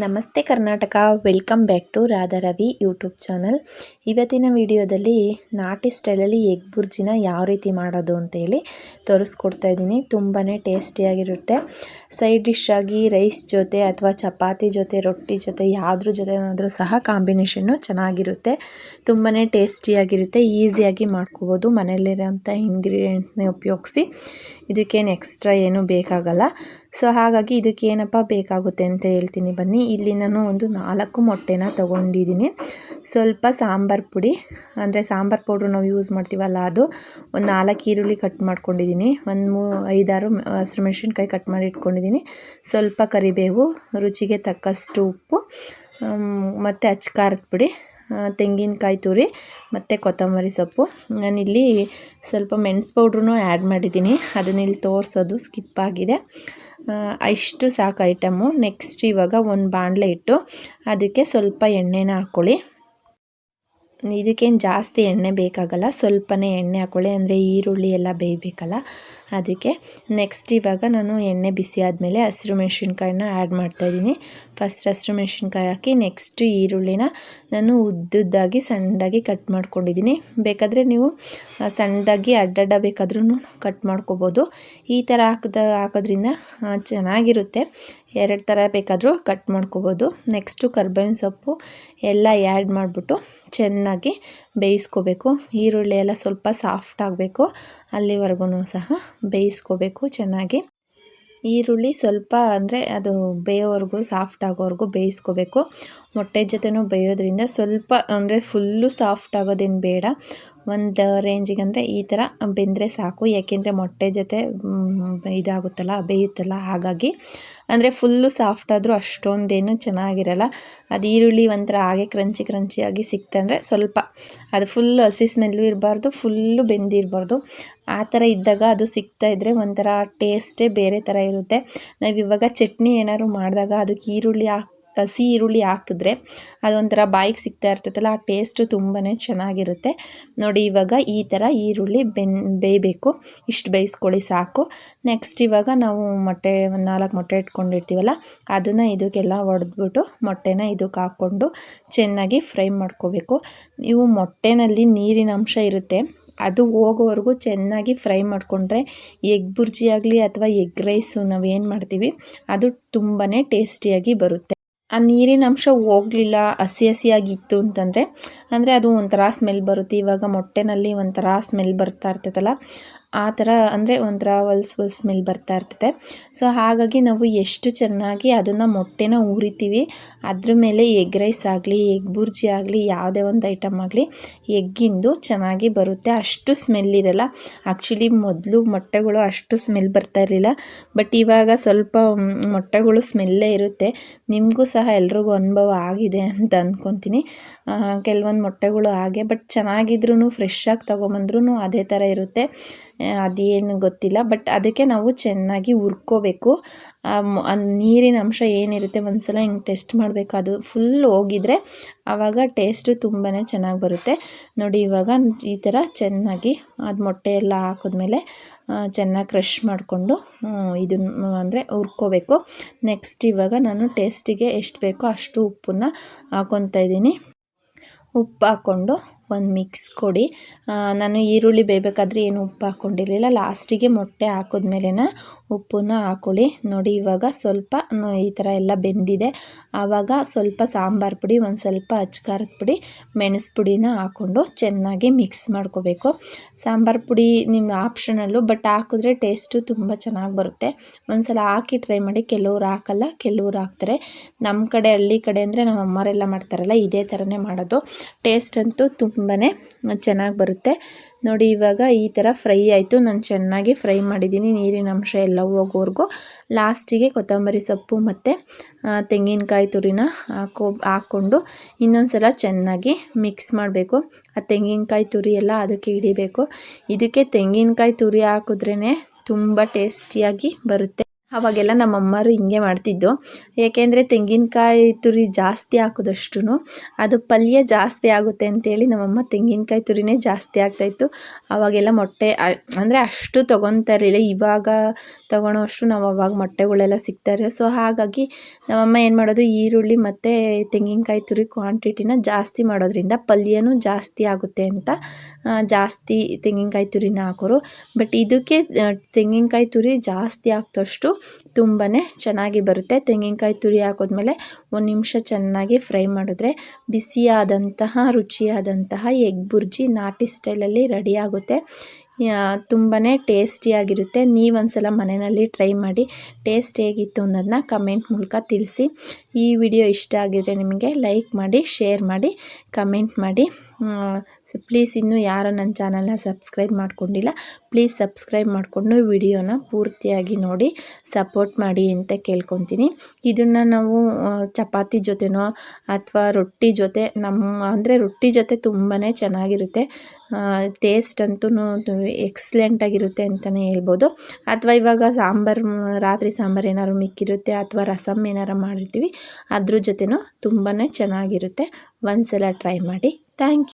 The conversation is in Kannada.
ನಮಸ್ತೆ Karnataka, welcome back to Radha Ravi YouTube channel. ಇವತ್ತಿನ ವಿಡಿಯೋದಲ್ಲಿ ನಾಟಿ ಸ್ಟೈಲಲ್ಲಿ ಎಗ್ ಬುರ್ಜಿನ ಯಾವ ರೀತಿ ಮಾಡೋದು ಅಂತೇಳಿ ತೋರಿಸ್ಕೊಡ್ತಾ ಇದ್ದೀನಿ. ತುಂಬಾ ಟೇಸ್ಟಿಯಾಗಿರುತ್ತೆ. ಸೈಡ್ ಡಿಶ್ ಆಗಿ ರೈಸ್ ಜೊತೆ ಅಥವಾ ಚಪಾತಿ ಜೊತೆ, ರೊಟ್ಟಿ ಜೊತೆ, ಯಾವುದ್ರ ಜೊತೆ ಆದರೂ ಸಹ ಕಾಂಬಿನೇಷನ್ನು ಚೆನ್ನಾಗಿರುತ್ತೆ. ತುಂಬಾ ಟೇಸ್ಟಿಯಾಗಿರುತ್ತೆ. ಈಸಿಯಾಗಿ ಮಾಡ್ಕೋಬೋದು ಮನೇಲಿರೋಂಥ ಇಂಗ್ರೀಡಿಯೆಂಟ್ಸ್ನೇ ಉಪಯೋಗಿಸಿ. ಇದಕ್ಕೇನು ಎಕ್ಸ್ಟ್ರಾ ಏನೂ ಬೇಕಾಗಲ್ಲ. ಸೊ ಹಾಗಾಗಿ ಇದಕ್ಕೇನಪ್ಪ ಬೇಕಾಗುತ್ತೆ ಅಂತ ಹೇಳ್ತೀನಿ ಬನ್ನಿ. ಇಲ್ಲಿ ನಾನು ಒಂದು ನಾಲ್ಕು ಮೊಟ್ಟೆನ ತೊಗೊಂಡಿದ್ದೀನಿ. ಸ್ವಲ್ಪ ಸಾಂಬಾರು ಪುಡಿ, ಅಂದರೆ ಸಾಂಬಾರು ಪೌಡ್ರ್ ನಾವು ಯೂಸ್ ಮಾಡ್ತೀವಲ್ಲ ಅದು, ಒಂದು ನಾಲ್ಕು ಈರುಳ್ಳಿ ಕಟ್ ಮಾಡ್ಕೊಂಡಿದ್ದೀನಿ. ಒಂದು ಮೂ, ಐದಾರು ಹಸಿರು ಮೆಣಸಿನ್ಕಾಯಿ ಕಟ್ ಮಾಡಿ ಇಟ್ಕೊಂಡಿದ್ದೀನಿ. ಸ್ವಲ್ಪ ಕರಿಬೇವು, ರುಚಿಗೆ ತಕ್ಕಷ್ಟು ಉಪ್ಪು ಮತ್ತು ಅಚ್ಚ ಖಾರದ ಪುಡಿ ತೆಂಗಿನಕಾಯಿ ತುರಿ, ಮತ್ತು ಕೊತ್ತಂಬರಿ ಸೊಪ್ಪು. ನಾನಿಲ್ಲಿ ಸ್ವಲ್ಪ ಮೆಣಸು ಪೌಡ್ರೂ ಆ್ಯಡ್ ಮಾಡಿದ್ದೀನಿ. ಅದನ್ನಿಲ್ಲಿ ತೋರಿಸೋದು ಸ್ಕಿಪ್ ಆಗಿದೆ. ಇಷ್ಟು ಸಾಕು ಐಟಮು. ನೆಕ್ಸ್ಟ್ ಇವಾಗ ಒಂದು ಬಾಣಲೆ ಇಟ್ಟು ಅದಕ್ಕೆ ಸ್ವಲ್ಪ ಎಣ್ಣೆನ ಹಾಕ್ಕೊಳ್ಳಿ ಇದಕ್ಕೇನು ಜಾಸ್ತಿ ಎಣ್ಣೆ ಬೇಕಾಗಲ್ಲ, ಸ್ವಲ್ಪನೇ ಎಣ್ಣೆ ಹಾಕ್ಕೊಳ್ಳಿ ಅಂದರೆ ಈರುಳ್ಳಿ ಎಲ್ಲ ಬೇಯಬೇಕಲ್ಲ, ಅದಕ್ಕೆ ನೆಕ್ಸ್ಟ್ ಇವಾಗ ನಾನು ಎಣ್ಣೆ ಬಿಸಿ ಆದಮೇಲೆ ಹಸಿರು ಮೆಣಸಿನ್ಕಾಯಿನ ಆ್ಯಡ್ ಮಾಡ್ತಾಯಿದ್ದೀನಿ ಫಸ್ಟ್ ಹಸಿರು ಮೆಣಸಿನ್ಕಾಯಿ ಹಾಕಿ ನೆಕ್ಸ್ಟು ಈರುಳ್ಳಿನ ನಾನು ಉದ್ದುದ್ದಾಗಿ ಸಣ್ಣದಾಗಿ ಕಟ್ ಮಾಡ್ಕೊಂಡಿದ್ದೀನಿ. ಬೇಕಾದರೆ ನೀವು ಸಣ್ಣದಾಗಿ ಅಡ್ಡಡ್ಡ ಬೇಕಾದ್ರೂ ಕಟ್ ಮಾಡ್ಕೋಬೋದು. ಈ ಥರ ಹಾಕಿದ, ಹಾಕೋದ್ರಿಂದ ಚೆನ್ನಾಗಿರುತ್ತೆ. ಎರಡು ಥರ ಬೇಕಾದರೂ ಕಟ್ ಮಾಡ್ಕೋಬೋದು. ನೆಕ್ಸ್ಟು ಕರ್ಬೇವಿನ ಸೊಪ್ಪು ಎಲ್ಲ ಆ್ಯಡ್ ಮಾಡಿಬಿಟ್ಟು ಚೆನ್ನಾಗಿ ಬೇಯಿಸ್ಕೋಬೇಕು. ಈರುಳ್ಳಿ ಎಲ್ಲ ಸ್ವಲ್ಪ ಸಾಫ್ಟ್ ಆಗಬೇಕು. ಅಲ್ಲಿವರೆಗೂ ಸಹ ಬೇಯಿಸ್ಕೋಬೇಕು ಚೆನ್ನಾಗಿ. ಈರುಳ್ಳಿ ಸ್ವಲ್ಪ ಅಂದರೆ ಅದು ಬೇಯೋವರೆಗೂ ಸಾಫ್ಟ್ ಆಗೋವರೆಗೂ ಬೇಯಿಸ್ಕೋಬೇಕು. ಮೊಟ್ಟೆ ಜೊತೆನೂ ಬೇಯೋದ್ರಿಂದ ಸ್ವಲ್ಪ ಅಂದರೆ ಫುಲ್ಲು ಸಾಫ್ಟ್ ಆಗೋದೇನು ಬೇಡ. ಒಂದು ರೇಂಜಿಗೆ ಅಂದರೆ ಈ ಥರ ಬೆಂದರೆ ಸಾಕು. ಯಾಕೆಂದರೆ ಮೊಟ್ಟೆ ಜೊತೆ ಇದಾಗುತ್ತಲ್ಲ, ಬೇಯುತ್ತಲ್ಲ, ಹಾಗಾಗಿ ಅಂದರೆ ಫುಲ್ಲು ಸಾಫ್ಟ್ ಆದರೂ ಅಷ್ಟೊಂದೇನು ಚೆನ್ನಾಗಿರಲ್ಲ. ಅದು ಈರುಳ್ಳಿ ಒಂಥರ ಹಾಗೆ ಕ್ರಂಚಿ ಕ್ರಂಚಿಯಾಗಿ ಸಿಕ್ತಂದರೆ ಸ್ವಲ್ಪ ಅದು ಫುಲ್ ಹಸಿ ಸ್ಮೆಲ್ಲು ಇರಬಾರ್ದು ಫುಲ್ಲು ಬೆಂದಿರಬಾರ್ದು. ಆ ಥರ ಇದ್ದಾಗ ಅದು ಸಿಗ್ತಾ ಇದ್ದರೆ ಒಂಥರ ಟೇಸ್ಟೇ ಬೇರೆ ಥರ ಇರುತ್ತೆ. ನಾವು ಇವಾಗ ಚಟ್ನಿ ಏನಾದ್ರು ಮಾಡಿದಾಗ ಅದಕ್ಕೆ ಈರುಳ್ಳಿ ಹಾಕಿ ಹಸಿ ಈರುಳ್ಳಿ ಹಾಕಿದ್ರೆ ಅದೊಂಥರ ಬಾಯಿಗೆ ಸಿಗ್ತಾ ಇರ್ತೈತಲ್ಲ, ಆ ಟೇಸ್ಟು ತುಂಬಾ ಚೆನ್ನಾಗಿರುತ್ತೆ. ನೋಡಿ, ಇವಾಗ ಈ ಥರ ಈರುಳ್ಳಿ ಬೆನ್, ಬೇಯಬೇಕು. ಇಷ್ಟು ಬೇಯಿಸ್ಕೊಳ್ಳಿ ಸಾಕು. ನೆಕ್ಸ್ಟ್ ಇವಾಗ ನಾವು ಮೊಟ್ಟೆ, ಒಂದು ನಾಲ್ಕು ಮೊಟ್ಟೆ ಇಟ್ಕೊಂಡಿರ್ತೀವಲ್ಲ, ಅದನ್ನು ಇದಕ್ಕೆಲ್ಲ ಒಡೆದ್ಬಿಟ್ಟು ಮೊಟ್ಟೆನ ಇದಕ್ಕೆ ಹಾಕ್ಕೊಂಡು ಚೆನ್ನಾಗಿ ಫ್ರೈ ಮಾಡ್ಕೋಬೇಕು. ನೀವು ಮೊಟ್ಟೆನಲ್ಲಿ ನೀರಿನ ಅಂಶ ಇರುತ್ತೆ. ಅದು ಹೋಗೋವರೆಗೂ ಚೆನ್ನಾಗಿ ಫ್ರೈ ಮಾಡಿಕೊಂಡ್ರೆ ಎಗ್ ಬುರ್ಜಿ ಆಗಲಿ ಅಥವಾ ಎಗ್ ರೈಸು ನಾವು ಏನು ಮಾಡ್ತೀವಿ, ಅದು ತುಂಬಾ ಟೇಸ್ಟಿಯಾಗಿ ಬರುತ್ತೆ. ಆ ನೀರಿನ ಅಂಶ ಹೋಗಲಿಲ್ಲ, ಹಸಿ ಹಸಿಯಾಗಿತ್ತು ಅಂತಂದರೆ, ಅಂದರೆ ಅದು ಒಂಥರ ಸ್ಮೆಲ್ ಬರುತ್ತೆ. ಇವಾಗ ಮೊಟ್ಟೆನಲ್ಲಿ ಒಂಥರ ಸ್ಮೆಲ್ ಬರ್ತಾ ಇರ್ತೈತಲ್ಲ ಆ ಥರ ಅಂದರೆ ಒಂಥರ ಹೊಲ್ಸ್ ಹೊಲ್ಸ್ ಸ್ಮೆಲ್ ಬರ್ತಾ ಇರ್ತದೆ. ಸೊ ಹಾಗಾಗಿ ನಾವು ಎಷ್ಟು ಚೆನ್ನಾಗಿ ಅದನ್ನು ಮೊಟ್ಟೆನ ಉರಿತೀವಿ ಅದ್ರ ಮೇಲೆ ಎಗ್ ರೈಸ್ ಆಗಲಿ, ಎಗ್ ಬುರ್ಜಿ ಆಗಲಿ, ಯಾವುದೇ ಒಂದು ಐಟಮ್ ಆಗಲಿ ಎಗ್ಗಿಂದು ಚೆನ್ನಾಗಿ ಬರುತ್ತೆ. ಅಷ್ಟು ಸ್ಮೆಲ್ ಇರಲ್ಲ. ಆ್ಯಕ್ಚುಲಿ ಮೊದಲು ಮೊಟ್ಟೆಗಳು ಅಷ್ಟು ಸ್ಮೆಲ್ ಬರ್ತಾ ಇರಲಿಲ್ಲ. ಬಟ್ ಇವಾಗ ಸ್ವಲ್ಪ ಮೊಟ್ಟೆಗಳು ಸ್ಮೆಲ್ಲೇ ಇರುತ್ತೆ. ನಿಮಗೂ ಸಹ ಎಲ್ರಿಗೂ ಅನುಭವ ಆಗಿದೆ ಅಂತ ಅಂದ್ಕೊತೀನಿ ಕೆಲವೊಂದು ಮೊಟ್ಟೆಗಳು ಹಾಗೆ, ಬಟ್ ಚೆನ್ನಾಗಿದ್ರೂ ಆಗಿ ತೊಗೊಂಬಂದ್ರೂ ಅದೇ ಥರ ಇರುತ್ತೆ. ಅದೇನು ಗೊತ್ತಿಲ್ಲ ಬಟ್ ಅದಕ್ಕೆ ನಾವು ಚೆನ್ನಾಗಿ ಹುರ್ಕೋಬೇಕು. ನೀರಿನ ಅಂಶ ಏನಿರುತ್ತೆ ಒಂದು ಸಲ ಹಿಂಗೆ ಟೆಸ್ಟ್ ಮಾಡಬೇಕು, ಅದು ಫುಲ್ ಹೋಗಿದ್ರೆ ಆವಾಗ ಟೇಸ್ಟು ತುಂಬಾ ಚೆನ್ನಾಗಿ ಬರುತ್ತೆ. ನೋಡಿ, ಇವಾಗ ಈ ಥರ ಚೆನ್ನಾಗಿ ಅದು ಮೊಟ್ಟೆ ಎಲ್ಲ ಹಾಕಿದ್ಮೇಲೆ ಚೆನ್ನಾಗಿ ಕ್ರಷ್ ಮಾಡಿಕೊಂಡು ಇದನ್ನು ಅಂದರೆ ಹುರ್ಕೋಬೇಕು. ನೆಕ್ಸ್ಟ್ ಇವಾಗ ನಾನು ಟೇಸ್ಟಿಗೆ ಎಷ್ಟು ಬೇಕೋ ಅಷ್ಟು ಉಪ್ಪನ್ನು ಹಾಕೊತಾ ಇದ್ದೀನಿ. ಉಪ್ಪು ಹಾಕ್ಕೊಂಡು ಒಂದು ಮಿಕ್ಸ್ ಕೊಡಿ. ನಾನು ಈರುಳ್ಳಿ ಬೇಯಬೇಕಾದ್ರೆ ಏನು ಉಪ್ಪು ಹಾಕ್ಕೊಂಡಿರಲಿಲ್ಲ ಲಾಸ್ಟಿಗೆ ಮೊಟ್ಟೆ ಹಾಕಿದ್ಮೇಲೆ ಉಪ್ಪನ್ನ ಹಾಕೊಳ್ಳಿ. ನೋಡಿ, ಇವಾಗ ಸ್ವಲ್ಪ ಈ ಥರ ಎಲ್ಲ ಬೆಂದಿದೆ. ಆವಾಗ ಸ್ವಲ್ಪ ಸಾಂಬಾರು ಪುಡಿ, ಒಂದು ಸ್ವಲ್ಪ ಅಚ್ಕಾರದ ಪುಡಿ, ಮೆಣಸು ಪುಡಿನ ಹಾಕ್ಕೊಂಡು ಚೆನ್ನಾಗಿ ಮಿಕ್ಸ್ ಮಾಡ್ಕೋಬೇಕು. ಸಾಂಬಾರು ಪುಡಿ ನಿಮ್ಮ ಆಪ್ಷನಲ್ಲು ಬಟ್ ಹಾಕಿದ್ರೆ ಟೇಸ್ಟು ತುಂಬ ಚೆನ್ನಾಗಿ ಬರುತ್ತೆ. ಒಂದು ಸಲ ಹಾಕಿ ಟ್ರೈ ಮಾಡಿ, ಕೆಲವ್ರು ಹಾಕಲ್ಲ, ಕೆಲವ್ರು ಹಾಕ್ತಾರೆ. ನಮ್ಮ ಕಡೆ, ಹಳ್ಳಿ ಕಡೆ ಅಂದರೆ ನಮ್ಮ ಅಮ್ಮರೆಲ್ಲ ಮಾಡ್ತಾರಲ್ಲ, ಇದೇ ಥರನೇ ಮಾಡೋದು. ಟೇಸ್ಟ್ ಅಂತೂ ತುಂಬಾ ಚೆನ್ನಾಗಿ ಬರುತ್ತೆ. ನೋಡಿ, ಇವಾಗ ಈ ಥರ ಫ್ರೈ ಆಯಿತು. ನಾನು ಚೆನ್ನಾಗಿ ಫ್ರೈ ಮಾಡಿದ್ದೀನಿ ನೀರಿನ ಅಂಶ ಎಲ್ಲ ಹೋಗೋವರೆಗೂ. ಲಾಸ್ಟಿಗೆ ಕೊತ್ತಂಬರಿ ಸೊಪ್ಪು ಮತ್ತು ತೆಂಗಿನಕಾಯಿ ತುರಿನ ಹಾಕೋ, ಹಾಕ್ಕೊಂಡು ಇನ್ನೊಂದು ಸಲ ಚೆನ್ನಾಗಿ ಮಿಕ್ಸ್ ಮಾಡಬೇಕು. ಆ ತೆಂಗಿನಕಾಯಿ ತುರಿ ಎಲ್ಲ ಅದಕ್ಕೆ ಹಿಡಿಬೇಕು. ಇದಕ್ಕೆ ತೆಂಗಿನಕಾಯಿ ತುರಿ ಹಾಕಿದ್ರೇ ತುಂಬ ಟೇಸ್ಟಿಯಾಗಿ ಬರುತ್ತೆ. ಅವಾಗೆಲ್ಲ ನಮ್ಮ ಅಮ್ಮರು ಹಿಂಗೆ ಮಾಡ್ತಿದ್ದು. ಏಕೆಂದರೆ ತೆಂಗಿನಕಾಯಿ ತುರಿ ಜಾಸ್ತಿ ಹಾಕಿದಷ್ಟು ಅದು ಪಲ್ಯ ಜಾಸ್ತಿ ಆಗುತ್ತೆ ಅಂತೇಳಿ ನಮ್ಮಮ್ಮ ತೆಂಗಿನಕಾಯಿ ತುರಿನೇ ಜಾಸ್ತಿ ಆಗ್ತಾಯಿತ್ತು ಅವಾಗೆಲ್ಲ ಮೊಟ್ಟೆ ಅಂದರೆ ಅಷ್ಟು ತೊಗೊತಾ ಇರಲಿಲ್ಲ. ಇವಾಗ ತೊಗೊಳೋಷ್ಟು ನಾವು ಅವಾಗ ಮೊಟ್ಟೆಗಳೆಲ್ಲ ಸಿಗ್ತಾರೆ ಸೊ ಹಾಗಾಗಿ ನಮ್ಮಮ್ಮ ಏನು ಮಾಡೋದು? ಈರುಳ್ಳಿ ಮತ್ತು ತೆಂಗಿನಕಾಯಿ ತುರಿ ಕ್ವಾಂಟಿಟಿನ ಜಾಸ್ತಿ ಮಾಡೋದ್ರಿಂದ ಪಲ್ಯನೂ ಜಾಸ್ತಿ ಆಗುತ್ತೆ ಅಂತ ಜಾಸ್ತಿ ತೆಂಗಿನಕಾಯಿ ತುರಿನ ಹಾಕೋರು. ಬಟ್ ಇದಕ್ಕೆ ತೆಂಗಿನಕಾಯಿ ತುರಿ ಜಾಸ್ತಿ ಹಾಕ್ದಷ್ಟು ತುಂಬಾ ಚೆನ್ನಾಗಿ ಬರುತ್ತೆ. ತೆಂಗಿನಕಾಯಿ ತುರಿ ಹಾಕಿದ್ಮೇಲೆ ಒಂದು ನಿಮಿಷ ಚೆನ್ನಾಗಿ ಫ್ರೈ ಮಾಡಿದ್ರೆ ಬಿಸಿಯಾದಂತಹ, ರುಚಿಯಾದಂತಹ ಎಗ್ ಬುರ್ಜಿ ನಾಟಿ ಸ್ಟೈಲಲ್ಲಿ ರೆಡಿಯಾಗುತ್ತೆ ತುಂಬಾ ಟೇಸ್ಟಿಯಾಗಿರುತ್ತೆ. ನೀವು ಸಲ ಮನೆಯಲ್ಲಿ ಟ್ರೈ ಮಾಡಿ ಟೇಸ್ಟ್ ಹೇಗಿತ್ತು ಅನ್ನೋದನ್ನ ಕಮೆಂಟ್ ಮೂಲಕ ತಿಳಿಸಿ. ಈ ವಿಡಿಯೋ ಇಷ್ಟ ಆಗಿದ್ರೆ ನಿಮಗೆ ಲೈಕ್ ಮಾಡಿ, ಶೇರ್ ಮಾಡಿ, ಕಮೆಂಟ್ ಮಾಡಿ. ಪ್ಲೀಸ್ ಇನ್ನೂ ಯಾರು ನನ್ನ ಚಾನಲ್ನ ಸಬ್ಸ್ಕ್ರೈಬ್ ಮಾಡ್ಕೊಂಡಿಲ್ಲ ಪ್ಲೀಸ್ ಸಬ್ಸ್ಕ್ರೈಬ್ ಮಾಡಿಕೊಂಡು ವಿಡಿಯೋನ ಪೂರ್ತಿಯಾಗಿ ನೋಡಿ ಸಪೋರ್ಟ್ ಮಾಡಿ ಅಂತ ಕೇಳ್ಕೊತೀನಿ. ಇದನ್ನು ನಾವು ಚಪಾತಿ ಜೊತೆನೋ ಅಥವಾ ರೊಟ್ಟಿ ಜೊತೆ, ನಮ್ಮ, ಅಂದರೆ ರೊಟ್ಟಿ ಜೊತೆ ತುಂಬಾ ಚೆನ್ನಾಗಿರುತ್ತೆ. ಟೇಸ್ಟ್ ಅಂತೂ ಎಕ್ಸಲೆಂಟಾಗಿರುತ್ತೆ ಅಂತಲೇ ಹೇಳ್ಬೋದು. ಅಥವಾ ಇವಾಗ ಸಾಂಬಾರು, ರಾತ್ರಿ ಸಾಂಬಾರು ಏನಾದ್ರು ಮಿಕ್ಕಿರುತ್ತೆ ಅಥವಾ ರಸಮ್ ಏನಾರು ಮಾಡಿರ್ತೀವಿ, ಅದ್ರ ಜೊತೆನೂ ತುಂಬಾ ಚೆನ್ನಾಗಿರುತ್ತೆ. ಒಂದ್ಸಲ ಟ್ರೈ ಮಾಡಿ. Thank you